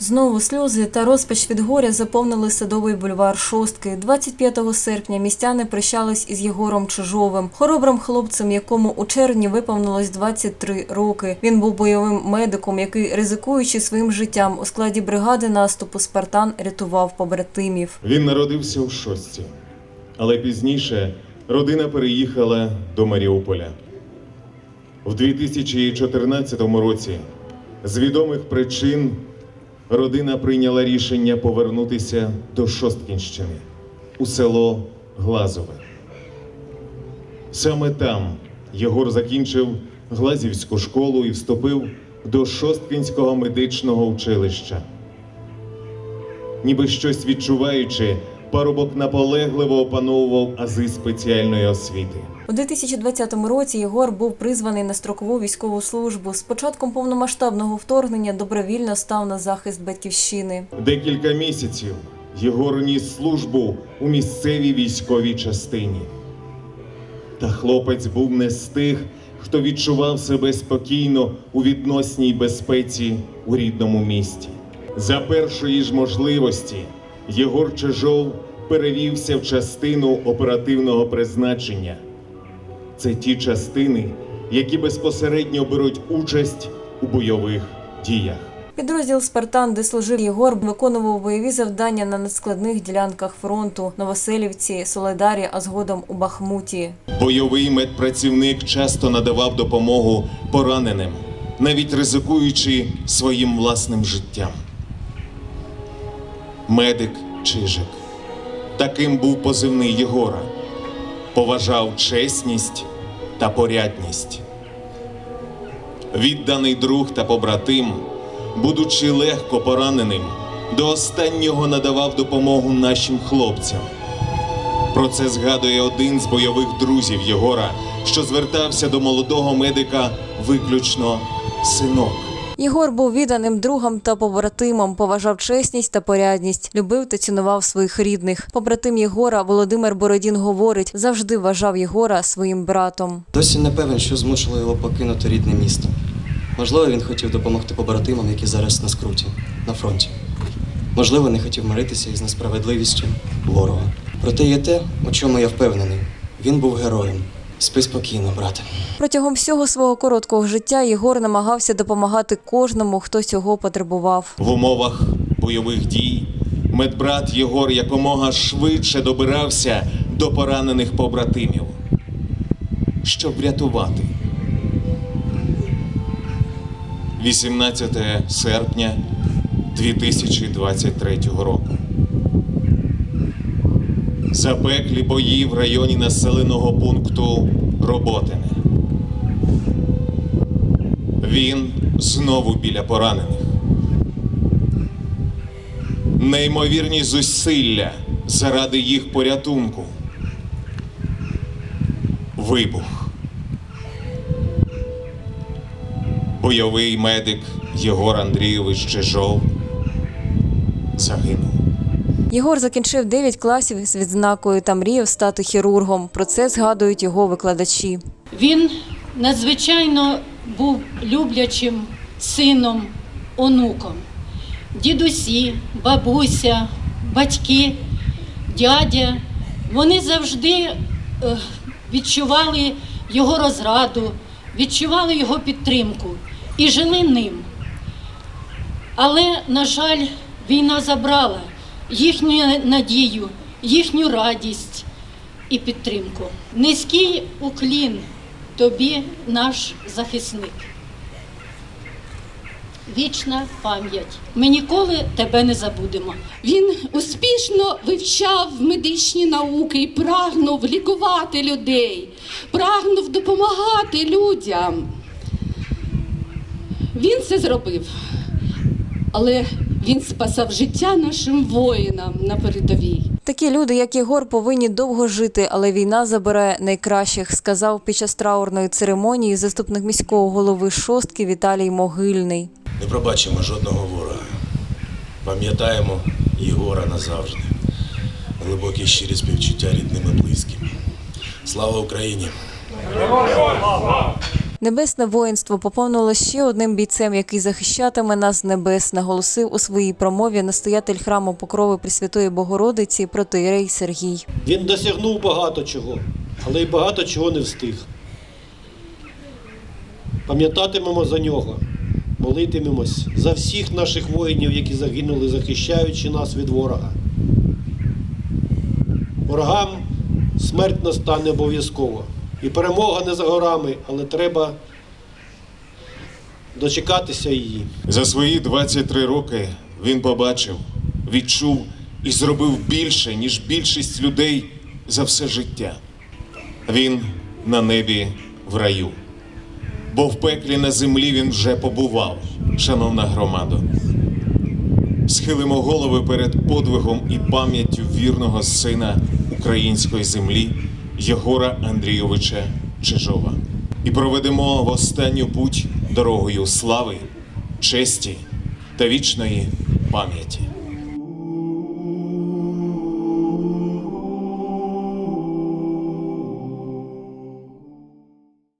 Знову сльози та розпач від горя заповнили садовий бульвар шостки. 25 серпня містяни прощались із Єгором Чижовим, хоробрим хлопцем, якому у червні виповнилось 23 роки. Він був бойовим медиком, який, ризикуючи своїм життям у складі бригади наступу Спартан, рятував побратимів. Він народився у шостці, але пізніше родина переїхала до Маріуполя. В 2014 році з відомих причин родина прийняла рішення повернутися до Шосткінщини у село Глазове. Саме там Єгор закінчив Глазівську школу і вступив до Шосткінського медичного училища. Ніби щось відчуваючи, парубок наполегливо опановував ази спеціальної освіти. У 2020 році Єгор був призваний на строкову військову службу. З початком повномасштабного вторгнення добровільно став на захист батьківщини. Декілька місяців Єгор ніс службу у місцевій військовій частині. Та хлопець був не з тих, хто відчував себе спокійно у відносній безпеці у рідному місті. За першої ж можливості Єгор Чижов перевівся в частину оперативного призначення. Це ті частини, які безпосередньо беруть участь у бойових діях. Підрозділ Спартан, де служив Єгор, виконував бойові завдання на надскладних ділянках фронту Новоселівці, Соледарі, а згодом у Бахмуті. Бойовий медпрацівник часто надавав допомогу пораненим, навіть ризикуючи своїм власним життям. Медик Чижик. Таким був позивний Єгора. Поважав чесність та порядність. Відданий друг та побратим, будучи легко пораненим, до останнього надавав допомогу нашим хлопцям. Про це згадує один з бойових друзів Єгора, що звертався до молодого медика виключно синок. Єгор був відданим другом та побратимом, поважав чесність та порядність, любив та цінував своїх рідних. Побратим Єгора Володимир Бородін говорить, завжди вважав Єгора своїм братом. Досі не певен, що змусило його покинути рідне місто. Можливо, він хотів допомогти побратимам, які зараз на скруті, на фронті. Можливо, не хотів миритися із несправедливістю ворога. Проте є те, у чому я впевнений. Він був героєм. Спи спокійно, брате. Протягом всього свого короткого життя Єгор намагався допомагати кожному, хто цього потребував. В умовах бойових дій медбрат Єгор якомога швидше добирався до поранених побратимів, щоб врятувати. 18 серпня 2023 року. Запеклі бої в районі населеного пункту Роботине. Він знову біля поранених. Неймовірні зусилля заради їх порятунку. Вибух. Бойовий медик Єгор Андрійович Чижов загинув. Єгор закінчив 9 класів з відзнакою та мріяв стати хірургом. Про це згадують його викладачі. Він надзвичайно був люблячим сином, онуком. Дідусі, бабуся, батьки, дядя. Вони завжди е, відчували його розраду, відчували його підтримку і жили ним. Але, на жаль, війна забрала їхню надію, їхню радість і підтримку. Низький уклін тобі, наш захисник. Вічна пам'ять. Ми ніколи тебе не забудемо. Він успішно вивчав медичні науки і прагнув лікувати людей, прагнув допомагати людям. Він це зробив, але він спасав життя нашим воїнам на передовій. Такі люди, як Єгор, повинні довго жити, але війна забирає найкращих, сказав під час траурної церемонії заступник міського голови шостки Віталій Могильний. Не пробачимо жодного ворога. Пам'ятаємо Єгора назавжди. Глибокі щирі співчуття рідним і близьким. Слава Україні! Небесне воїнство поповнило ще одним бійцем, який захищатиме нас небес, наголосив у своїй промові настоятель храму Покрови Пресвятої Богородиці протоїрей Сергій. Він досягнув багато чого, але й багато чого не встиг. Пам'ятатимемо за нього, молитимемось за всіх наших воїнів, які загинули, захищаючи нас від ворога. Ворогам смерть настане обов'язково. І перемога не за горами, але треба дочекатися її. За свої 23 роки він побачив, відчув і зробив більше, ніж більшість людей за все життя. Він на небі в раю. Бо в пеклі на землі він вже побував, шановна громадо. Схилимо голови перед подвигом і пам'яттю вірного сина української землі Єгора Андрійовича Чижова і проведемо в останню путь дорогою слави, честі та вічної пам'яті.